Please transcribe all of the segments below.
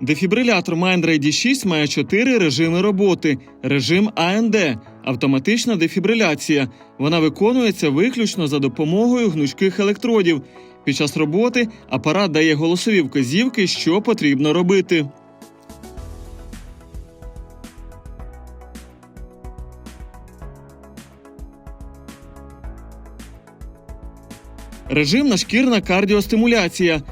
Дефібрилятор Mindray 6 має чотири режими роботи: режим АНД автоматична дефібриляція. Вона виконується виключно за допомогою гнучких електродів. Під час роботи апарат дає голосові вказівки, що потрібно робити. Режим нашкірна кардіостимуляція.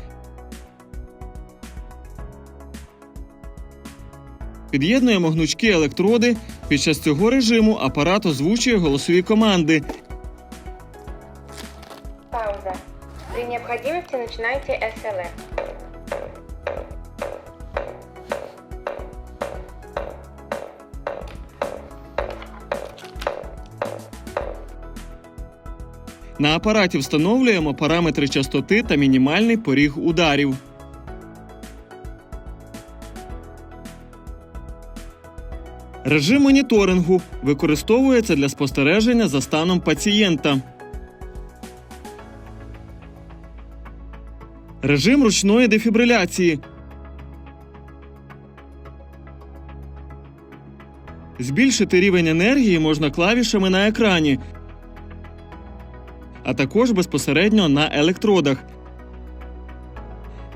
Під'єднуємо гнучкі електроди. Під час цього режиму апарат озвучує голосові команди. Пауза. При необходимости начинайте СЛР. На апараті встановлюємо параметри частоти та мінімальний поріг ударів. Режим моніторингу використовується для спостереження за станом пацієнта. Режим ручної дефібриляції. Збільшити рівень енергії можна клавішами на екрані, а також безпосередньо на електродах.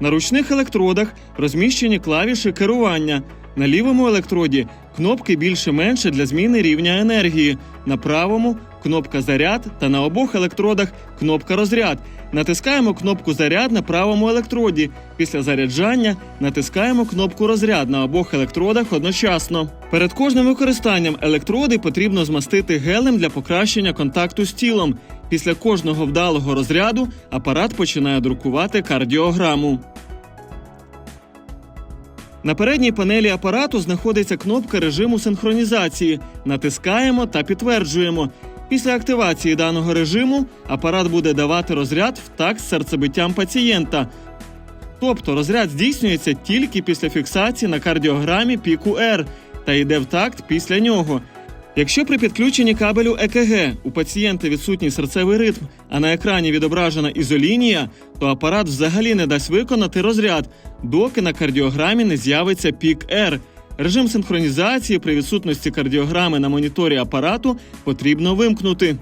На ручних електродах розміщені клавіші керування. На лівому електроді кнопки більше-менше для зміни рівня енергії. На правому кнопка заряд та на обох електродах кнопка розряд. Натискаємо кнопку заряд на правому електроді. Після заряджання натискаємо кнопку розряд на обох електродах одночасно. Перед кожним використанням електроди потрібно змастити гелем для покращення контакту з тілом. Після кожного вдалого розряду апарат починає друкувати кардіограму. На передній панелі апарату знаходиться кнопка режиму синхронізації. Натискаємо та підтверджуємо. Після активації даного режиму апарат буде давати розряд в такт серцебиттям пацієнта. Тобто розряд здійснюється тільки після фіксації на кардіограмі піку R та йде в такт після нього. Якщо при підключенні кабелю ЕКГ у пацієнта відсутній серцевий ритм, а на екрані відображена ізолінія, то апарат взагалі не дасть виконати розряд, доки на кардіограмі не з'явиться пік R. Режим синхронізації при відсутності кардіограми на моніторі апарату потрібно вимкнути.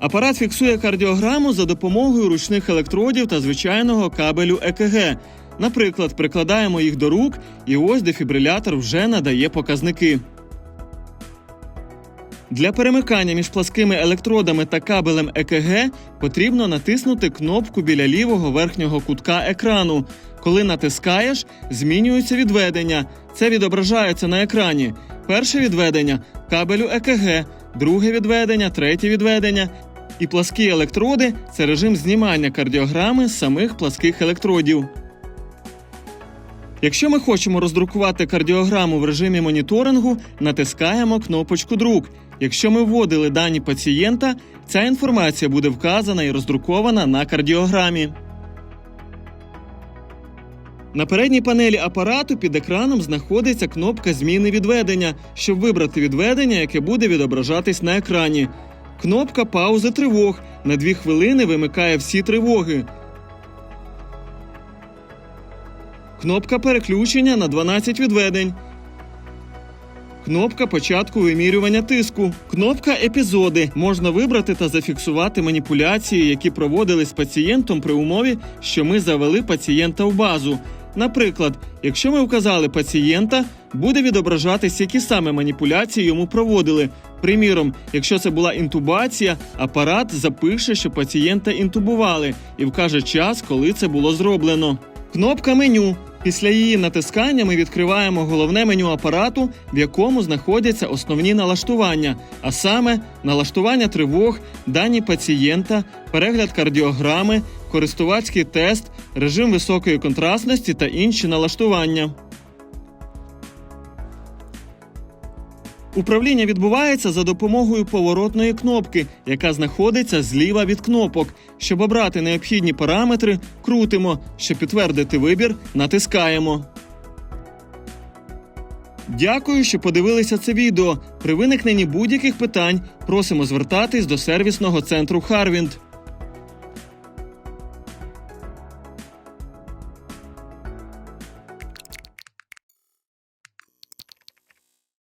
Апарат фіксує кардіограму за допомогою ручних електродів та звичайного кабелю ЕКГ. Наприклад, прикладаємо їх до рук, і ось дефібрилятор вже надає показники. Для перемикання між пласкими електродами та кабелем ЕКГ потрібно натиснути кнопку біля лівого верхнього кутка екрану. Коли натискаєш, змінюється відведення. Це відображається на екрані. Перше відведення кабелю ЕКГ, друге відведення, третє відведення. І пласкі електроди це режим знімання кардіограми самих пласких електродів. Якщо ми хочемо роздрукувати кардіограму в режимі моніторингу, натискаємо кнопочку Друк. Якщо ми вводили дані пацієнта, ця інформація буде вказана і роздрукована на кардіограмі. На передній панелі апарату під екраном знаходиться кнопка зміни відведення, щоб вибрати відведення, яке буде відображатись на екрані. Кнопка паузи тривог на 2 хвилини вимикає всі тривоги. Кнопка переключення на 12 відведень. Кнопка початку вимірювання тиску. Кнопка епізоди. Можна вибрати та зафіксувати маніпуляції, які проводились з пацієнтом при умові, що ми завели пацієнта в базу. Наприклад, якщо ми вказали пацієнта, буде відображатись, які саме маніпуляції йому проводили. Приміром, якщо це була інтубація, апарат запише, що пацієнта інтубували, і вкаже час, коли це було зроблено. Кнопка меню. Після її натискання ми відкриваємо головне меню апарату, в якому знаходяться основні налаштування, а саме налаштування тривог, дані пацієнта, перегляд кардіограми, користувацький тест, режим високої контрастності та інші налаштування. Управління відбувається за допомогою поворотної кнопки, яка знаходиться зліва від кнопок. Щоб обрати необхідні параметри, крутимо. Щоб підтвердити вибір, натискаємо. Дякую, що подивилися це відео. При виникненні будь-яких питань просимо звертатись до сервісного центру Харвінд.